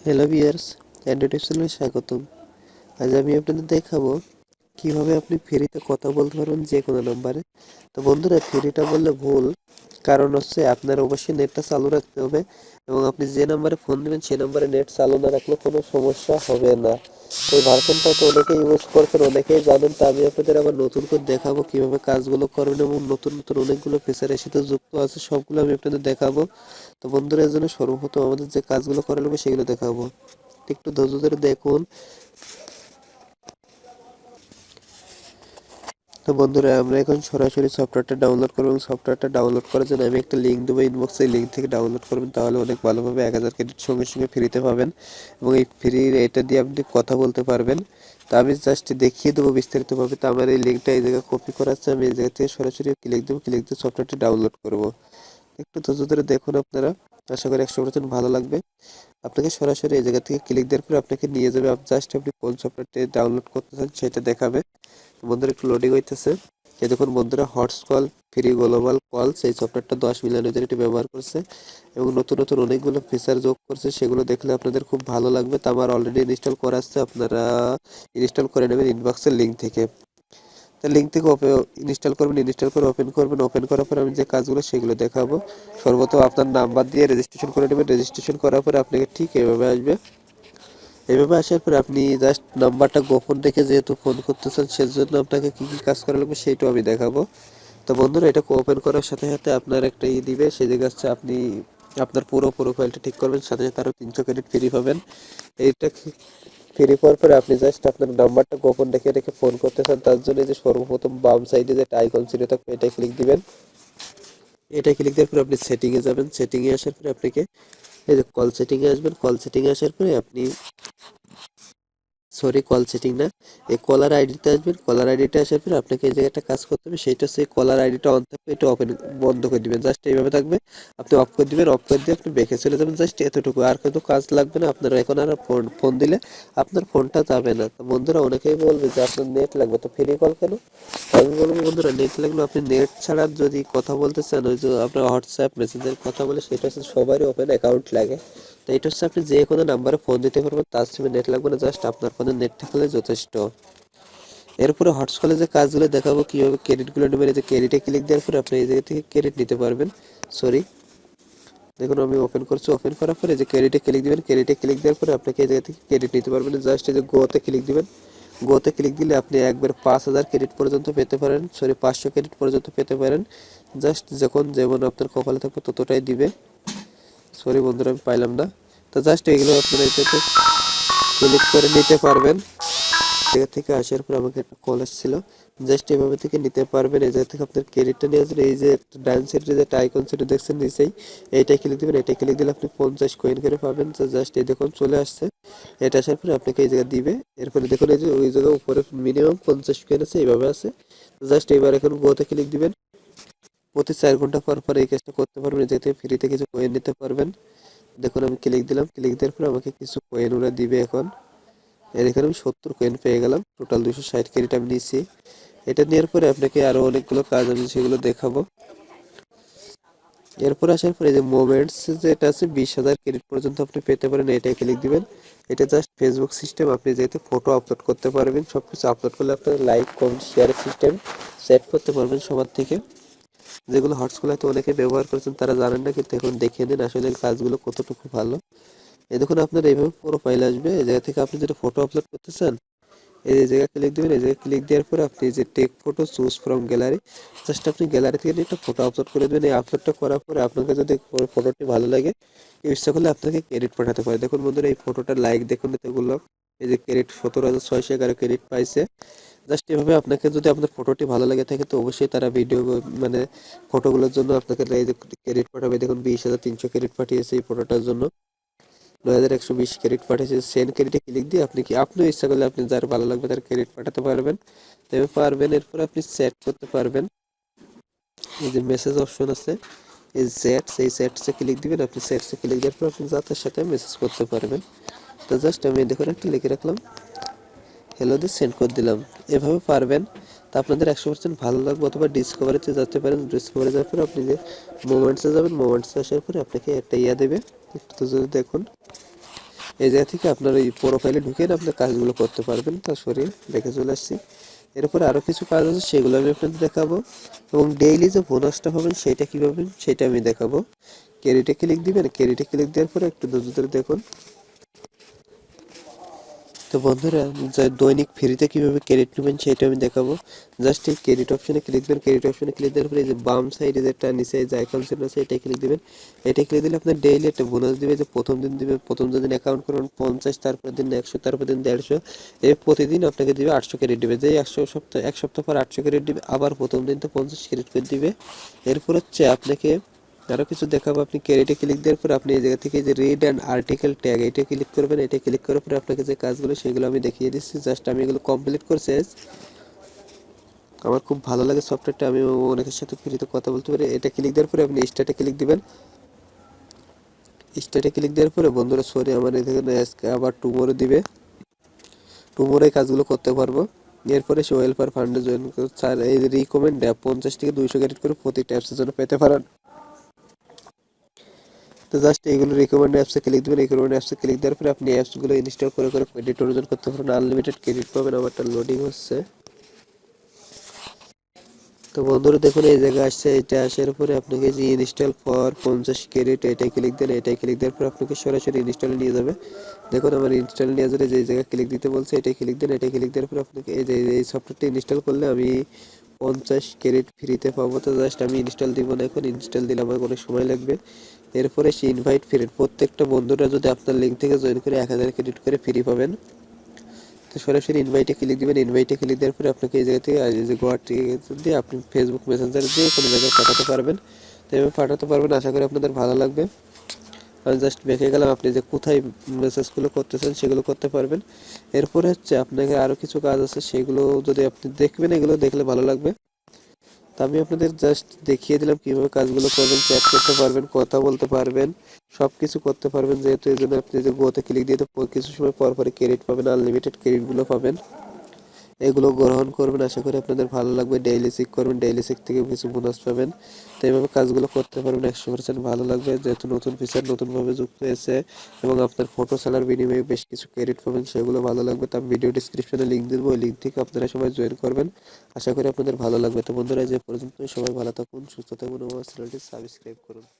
Hello বিয়ার্স চ্যানেলে স্বাগতম। আজ আমি আপনাদের দেখাবো কীভাবে আপনি ফ্রিতে কথা বলতে পারবেন যে কোনো নাম্বারে তো বন্ধুরা ফ্রিটা বললে ভুল। কারণ হচ্ছে আপনার অবশ্যই নেটটা চালু রাখতে হবে এবং আপনি যে নাম্বারে ফোন দেবেন সেই নাম্বারে নেট চালু না রাখলে কোনো সমস্যা হবে না। এই ভার্সনটা তো অনেকেই ইউজ করছেন, অনেকেই জানেন, তা আমি আপনাদের আবার নতুন করে দেখাবো কীভাবে কাজগুলো করবেন এবং নতুন নতুন অনেকগুলো ফিচার সাথে যুক্ত আছে, সবগুলো আমি আপনাদের দেখাবো। তো বন্ধুরা এর জন্য সর্বপ্রথম আমাদের যে কাজগুলো করা লাগবে, সেগুলো দেখাবো। একটু ধৈর্য ধরে দেখুন। তো বন্ধুরা, আমরা এখন সরাসরি সফটওয়্যারটা ডাউনলোড করব এবং সফটওয়্যারটা ডাউনলোড করার জন্য আমি একটা লিঙ্ক দেবো ইনবক্সে লিঙ্ক থেকে ডাউনলোড করবেন, তাহলে অনেক ভালোভাবে এক হাজার ক্রেডিট সঙ্গে সঙ্গে ফ্রিতে পাবেন এবং এই ফ্রি এটা দিয়ে আপনি কথা বলতে পারবেন। তো আমি জাস্ট দেখিয়ে দেবো বিস্তারিতভাবে। তো আমার এই লিঙ্কটা এই জায়গায় কপি করা আছে, আমি এই জায়গা থেকে সরাসরি ক্লিক দেবো ক্লিক দিয়ে সফটওয়্যারটি ডাউনলোড করব। একটু ধরে দেখুন আপনারা। আশা করি একশো পার্সেন্ট ভালো লাগবে। আপনাকে সরাসরি এই জায়গা থেকে ক্লিক দেওয়ার পরে আপনাকে নিয়ে যাবে। জাস্ট আপনি কোন সফটওয়্যারটি ডাউনলোড করতে চান সেটা দেখাবে। বন্ধুরা একটু লোডিং হইতেছে। এই দেখুন বন্ধুরা হটস কল ফ্রি গ্লোবাল কল সেই সফটওয়্যারটা দশ মিলিয়ন ইউজার এটি ব্যবহার করছে এবং নতুন নতুন অনেকগুলো ফিচার যোগ করছে। সেগুলো দেখলে আপনাদের খুব ভালো লাগবে। তো আমার অলরেডি ইনস্টল করা আছে। আপনারা ইনস্টল করে নেবেন ইনবক্সের লিঙ্ক থেকে। তো লিঙ্ক থেকে ইনস্টল করবেন ইনস্টল করে ওপেন করবেন ওপেন করার পর আমি যে কাজগুলো সেগুলো দেখাবো। সর্বত আপনার নাম্বার দিয়ে রেজিস্ট্রেশন করে নেবেন। রেজিস্ট্রেশন করার পরে আপনাকে ঠিক এভাবে আসবে। এভাবে আসার পর আপনি জাস্ট নাম্বারটা গোপন রেখে যেহেতু ফোন করতেছেন, সেজন্য আপনাকে কী কী কাজ করা লাগবে সেইটাও আমি দেখাবো। তো বন্ধুরা এটা ওপেন করার সাথে সাথে আপনার একটা ই দিবে। সেই জায়গা হচ্ছে আপনি আপনার পুরো প্রোফাইলটা ঠিক করবেন। সাথে সাথে আরও তিনশো ক্রেডিট ফ্রি পাবেন। এইটা ফ্রি পাওয়ার পরে আপনি জাস্ট আপনার নাম্বারটা গোপন রেখে রেখে ফোন করতে চান তার জন্য যে সর্বপ্রথম বাম সাইডে যে আইকন ছিল থাকবে এটা ক্লিক দিবেন। এটা ক্লিক দেওয়ার পরে আপনি সেটিংয়ে যাবেন। সেটিংয়ে আসার পরে আপনাকে এই যে কল সেটিংয়ে আসবেন। কল সেটিংয়ে আসার পরে আপনি সরি কল সেটিং না। এই কলার আইডিতে আসবেন কলার আইডিতে আসার পরে আপনাকে এই জায়গাটা কাজ করতে হবে সেইটা হচ্ছে কলার আইডিটা অন থাকবে, এটা ওপেন বন্ধ করে দিবেন। জাস্ট এইভাবে থাকবে, আপনি অফ করে দিবেন অফ করে দিয়ে আপনি বেঁকে চলে যাবেন। জাস্ট এতটুকু। আর কিন্তু কাজ লাগবে না, আপনার এখন আর ফোন ফোন দিলে আপনার ফোনটা যাবে না। তো বন্ধুরা, অনেকেই বলবে যে আপনার নেট লাগবে, তো ফ্রি কল কেন? আমি বলব বন্ধুরা নেট লাগলে আপনি নেট ছাড়া যদি কথা বলতে চান, ওই যে আপনার হোয়াটসঅ্যাপ মেসেঞ্জার কথা বলে, সেটা হচ্ছে সবারই ওপেন অ্যাকাউন্ট লাগে। তো এটা হচ্ছে আপনি যে কোনো নাম্বারে ফোন দিতে পারবেন, তার সঙ্গে নেট লাগবে না জাস্ট আপনার ফোনে নেট থাকলে যথেষ্ট। এরপরে হটস্কলে যে কাজগুলো দেখাবো, কীভাবে ক্রেডিটগুলো নেবেন, এই যে ক্রেডিটে ক্লিক দেওয়ার পরে আপনি এই জায়গা থেকে ক্রেডিট নিতে পারবেন। সরি দেখুন, আমি ওপেন করছি ওপেন করার পরে যে ক্রেডিটে ক্লিক দিবেন ক্রেডিটে ক্লিক দেওয়ার পরে আপনাকে এই জায়গা থেকে ক্রেডিট নিতে পারবেন। জাস্ট এই যে গোতে ক্লিক দিবেন। গোতে ক্লিক দিলে আপনি একবার পাঁচ হাজার ক্রেডিট পর্যন্ত পেতে পারেন। সরি পাঁচশো ক্রেডিট পর্যন্ত পেতে পারেন। জাস্ট যখন যেমন আপনার কপালে থাকবে ততটাই দিবে। সরি বন্ধুরা, আমি পাইলাম না। তো জাস্ট এগুলো আপনারা এটাতে ক্লিক করে নিতে পারবেন। জায়গা থেকে আসার পর আমাকে একটা কল আসছিল জাস্ট এভাবে থেকে নিতে পারবেন। এই জায়গা থেকে আপনার ক্রেডিটটা নিয়ে আসবেন এই যে ডান সাইডে যে আইকন সেটা দেখছেন নিচেই এইটাই ক্লিক দিবেন। এটা ক্লিক দিলে আপনি পঞ্চাশ কয়েন করে পাবেন। তো জাস্ট এই দেখুন, চলে আসছে। এটা আসার পরে আপনাকে এই জায়গা দিবে। এরপরে দেখুন এই যে ওই জায়গায় উপরে মিনিমাম পঞ্চাশ কয়েন আছে, এইভাবে আছে। জাস্ট এবার এখন গোতে ক্লিক দিবেন। প্রতি চার ঘণ্টা পর পর এই কাজটা করতে পারবেন যাতে ফ্রিতে কিছু কয়েন নিতে পারবেন। দেখুন, আমি ক্লিক দিলাম ক্লিক দেওয়ার পরে আমাকে কিছু কয়েন ওরা দিবে এখন। এখানে আমি সত্তর কয়েন পেয়ে গেলাম টোটাল দুশো ষাট ক্রেডিট আমি নিয়েছি। এটা নেওয়ার পরে আপনাকে আরও অনেকগুলো কাজ আমি সেগুলো দেখাবো। এরপর আসার পরে যে মোমেন্টস যেটা আছে, বিশ হাজার ক্রেডিট পর্যন্ত আপনি পেতে পারেন, এটাই ক্লিক দিবেন। এটা জাস্ট ফেসবুক সিস্টেম আপনি যেহেতু ফটো আপলোড করতে পারবেন সব কিছু আপলোড করলে আপনার লাইক কমেন্ট শেয়ারের সিস্টেম সেট করতে পারবেন সবার থেকে। যেগুলো হটস্কুলাতে অনেকে ব্যবহার করেছেন, তারা জানেন না, কিন্তু এখন দেখে নিন আসলে কাজগুলো কতটুকু ভালো। এই দেখুন আপনার এইভাবে প্রোফাইল আসবে, এই জায়গা থেকে আপনি যেটা ফটো আপলোড করতে চান এই যে জায়গায় ক্লিক দিবেন, এই জায়গায় ক্লিক দেওয়ার পরে আপনি যে take photo choose from gallery just আপনি গ্যালারি থেকে একটা ফটো আপলোড করে দেবেন, এই আপলোডটা করার পরে আপনাকে যদি ফটোটি ভালো লাগে, ইচ্ছা করলে আপনাকে ক্রেডিট পাঠাতে পারে। দেখুন বন্ধুরা, এই ফটোটা লাইক দেখুন এগুলো এই যে ক্রেডিট সতেরো হাজার ছয়শো এগারো ক্রেডিট পাইছে। জাস্ট এভাবে আপনাকে যদি আপনার ফটোটি ভালো লাগে থাকে, তো অবশ্যই তারা ভিডিও মানে ফটোগুলোর জন্য আপনাকে এই ক্রেডিট পাঠাবে, দেখুন বিশ হাজার তিনশো ক্রেডিট পাঠিয়েছে এই ফটোটার জন্য। নয় হাজার একশো বিশ ক্রেডিট পাঠিয়েছে সেন্ড ক্রেডিটে ক্লিক দিয়ে আপনি কি আপনিও ইচ্ছা করলে আপনি যার ভালো লাগবে তার ক্রেডিট পাঠাতে পারবেন। তবে পারবেন, এরপর আপনি সেট করতে পারবেন। এই যে মেসেজ অপশন আছে, এই সেট সেই সেটসে ক্লিক দিবেন, আপনি সেটসে ক্লিক দেওয়ার পর আপনি যাদের সাথে মেসেজ করতে পারবেন। তো জাস্ট আমি দেখুন একটা লিখে রাখলাম। হ্যালো দিয়ে সেন্ড করে দিলাম। এভাবে পারবেন, তা আপনাদের একশো পার্সেন্ট ভালো লাগবে অথবা ডিসকভারিতে যেতে পারেন। ডিসকভারি যাওয়ার পরে আপনি যে মোমেন্টসে যাবেন মোমেন্টসে আসার পরে আপনাকে একটা ইয়া দেবে। একটু যদি দেখুন। এই জায়গা থেকে আপনার এই প্রোফাইলে ঢুকে আপনার কাজগুলো করতে পারবেন। তা সরিয়ে দেখে চলে আসছি। এরপরে আরও কিছু কাজ আছে, সেগুলো আমি আপনাদের দেখাবো। এবং ডেইলি যে বোনাসটা পাবেন, সেটা কী পাবেন, সেটা আমি দেখাবো। ক্যারিটে ক্লিক দিবেন। ক্যারিটে ক্লিক দেওয়ার পরে একটু ধরে দেখুন। তো বন্ধুরা দৈনিক ফ্রিতে কীভাবে ক্রেডিট নেবেন সেটা আমি দেখাবো। জাস্ট এই ক্রেডিট অপশনে ক্লিক দেবেন ক্রেডিট অপশনে ক্লিক দেওয়ার পরে যে বাম সাইডে যেটা নিচে যে আইকন চিহ্ন আছে, এটাই ক্লিক দেবেন। এটা ক্লিক দিলে আপনার ডেইলি একটা বোনাস দিবে, যে প্রথম দিন দিবে, প্রথম দিন অ্যাকাউন্ট করবেন পঞ্চাশ তারপর দিন একশো তারপর দিন দেড়শো। এই প্রতিদিন আপনাকে দিবে আটশো ক্রেডিট দিবে। যে একশো সপ্তাহ, এক সপ্তাহ পর আটশো ক্রেডিট দিবে, আবার প্রথম দিন তো পঞ্চাশ ক্রেডিট করে দিবে। এরপর হচ্ছে আপনাকে আরও কিছু দেখাবো, আপনি ক্যারিটে ক্লিক দেওয়ার পর আপনি এই জায়গা থেকে যে রিড অ্যান্ড আর্টিকেল ট্যাগ এটা ক্লিক করবেন, এটা ক্লিক করার পরে আপনাকে যে কাজগুলো, সেগুলো আমি দেখিয়ে দিচ্ছি। জাস্ট আমি এগুলো কমপ্লিট করছি আমার খুব ভালো লাগে সফটওয়্যারটা আমি অনেকের সাথে ফ্রিতে কথা বলতে পারি। এটা ক্লিক দেওয়ার পরে আপনি স্টার্টে ক্লিক দিবেন। স্টার্টে ক্লিক দেওয়ার পরে বন্ধুরা সরি আমার এখানে আজকে আবার টুমোরো দিবে। টুমোরো কাজগুলো করতে পারব। এরপরে সে ওয়েলফেয়ার ফান্ডে জয়েন স্যার এই রিকমেন্ড পঞ্চাশ থেকে দুইশো ক্রেডিট করে প্রতি ট্যাপসের জন্য পেতে পারেন। তো জাস্ট এইগুলো রিকমেন্ড অ্যাপসে ক্লিক দেবেন রিকমেন্ড অ্যাপসে ক্লিক দেওয়ার পরে আপনি অ্যাপসগুলো ইনস্টল করে করে ক্রেডিট অর্জন করতে পারবেন। আনলিমিটেড ক্রেডিট পাবেন আমারটা লোডিং হচ্ছে। তো বন্ধুরা দেখুন, এই জায়গায় আসছে, এটা আসার পরে আপনাকে যে ইনস্টল ফর পঞ্চাশ ক্রেডিট এটাই ক্লিক দেন, এটাই ক্লিক দেওয়ার পর আপনাকে সরাসরি ইনস্টল নিয়ে যাবে। দেখুন, আমার ইনস্টল নিয়ে যাবে যে জায়গায় ক্লিক দিতে বলছে, এটাই ক্লিক দেন, এটাই ক্লিক দেওয়ার পর আপনাকে এই যে, এই সফটওয়্যারটি ইনস্টল করলে আমি পঞ্চাশ ক্রেডিট ফ্রিতে পাবো। তো জাস্ট আমি ইনস্টল দিব না এখন ইনস্টল দিলে আমার অনেক সময় লাগবে। এরপরে সে ইনভাইট ফ্রেন্ড প্রত্যেকটা বন্ধুরা যদি আপনার লিঙ্ক থেকে জয়েন করে এক হাজার ক্রেডিট করে ফ্রি পাবেন, তো সরাসরি ইনভাইটে ক্লিক দিবেন। ইনভাইটে ক্লিক দেওয়ার পরে আপনাকে এই জায়গা থেকে যে গোয়ার দিয়ে আপনি ফেসবুক মেসেঞ্জার দিয়ে কোনো জায়গায় পাঠাতে পারবেন। তো এভাবে পাঠাতে পারবেন, আশা করি আপনাদের ভালো লাগবে। আমি জাস্ট দেখে গেলাম আপনি যে কোথায় মেসেজগুলো করতেছেন, সেগুলো করতে পারবেন। এরপরে হচ্ছে আপনাকে আরও কিছু কাজ আছে, সেগুলো যদি আপনি দেখবেন, এগুলো দেখলে ভালো লাগবে। আমি আপনাদের জাস্ট দেখিয়ে দিলাম কীভাবে কাজগুলো করবেন চ্যাট করতে পারবেন, কথা বলতে পারবেন সব কিছু করতে পারবেন। যেহেতু এই জন্য আপনি যে গোতে ক্লিক দিয়ে কিছু সময় পর পরে ক্রেডিট পাবেন আনলিমিটেড ক্রেডিটগুলো পাবেন। এগুলো গ্রহণ করবেন। আশা করি আপনাদের ভালো লাগবে। ডেইলি চেক করবেন। ডেইলি চেক থেকে কিছু বোনাস পাবেন। তো এইভাবে কাজগুলো করতে পারবেন। একশো পার্সেন্ট ভালো লাগবে। যেহেতু নতুন ফিচার নতুনভাবে যুক্ত হয়েছে এবং আপনার ফটো ছাড়ার বিনিময়ে বেশ কিছু ক্রেডিট পাবেন, সেগুলো ভালো লাগবে। তো আমি ভিডিও ডিসক্রিপশনে লিঙ্ক দেবো। ওই লিঙ্ক থেকে আপনারা সবাই জয়েন করবেন। আশা করি আপনাদের ভালো লাগবে। তো বন্ধুরা যে পর্যন্ত সবাই ভালো থাকুন, সুস্থ থাকুন এবং চ্যানেলটি সাবস্ক্রাইব করুন।